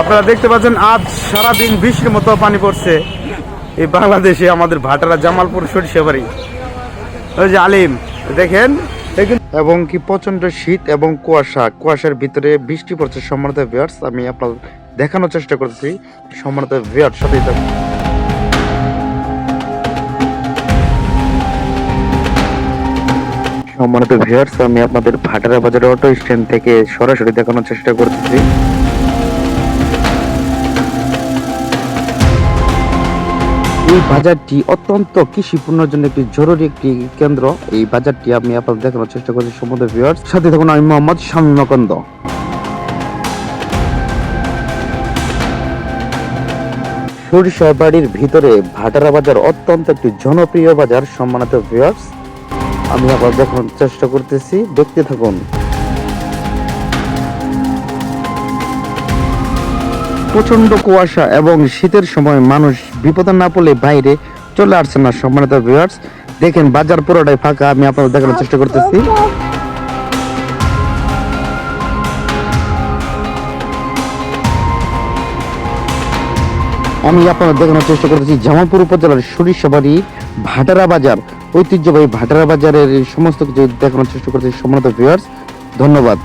আপনারা দেখতে পাচ্ছেন, আজ সারাদিন বৃষ্টির মতো পানি পড়ছে। এই বাংলাদেশে আমাদের ভাটারা জামালপুর সরিষাবাড়ি ওই যে আলিম, দেখেন? এবং কি প্রচণ্ড শীত এবং কুয়াশা। কুয়াশার ভিতরে বৃষ্টি পড়ছে সম্মানিত ভিউয়ার্স আমি আপনার দেখানোর চেষ্টা করতেছি। সম্মানিত ভিউয়ার্স সাথেই থাকুন। সম্মানিত ভিউয়ার্স আমি আপনাদের ভাটারা বাজার অটো স্ট্যান্ড থেকে সরাসরি দেখানোর চেষ্টা করতেছি। এই বাজারটি অত্যন্ত কৃষিপূর্ণের জন্য একটি জরুরি একটি কেন্দ্র। এই বাজারটি আমি আপনাদের দেখানোর চেষ্টা করছি সমুদ্র ভিউয়ার্স সাথে থাকুন আমি মোহাম্মদ শামীম মকন্দ সরিষা বাড়ির ভিতরে ভাটারা বাজার অত্যন্ত একটি জনপ্রিয় বাজার, সম্মানিত ভিউয়ার্স আমি আবার দেখানোর চেষ্টা করতেছি। দেখতে থাকুন। প্রচণ্ড কুয়াশা এবং শীতের সময় মানুষ বিপদে না পড়লে বাইরে চলে আসছে না সম্মানিত ভিউয়ার্স দেখেন, বাজার পুরোটাই ফাঁকা, আমি আপনাদের দেখানোর চেষ্টা করতেছি। আমি আপনাদের দেখানোর চেষ্টা করতেছি, জামালপুর উপজেলার সরিষাবাড়ি ভাটারা বাজার। ঐতিহ্যবাহী ভাটারা বাজারের সমস্ত কিছু দেখানোর চেষ্টা করতেছি, সম্মানিত ভিউয়ার্স ধন্যবাদ।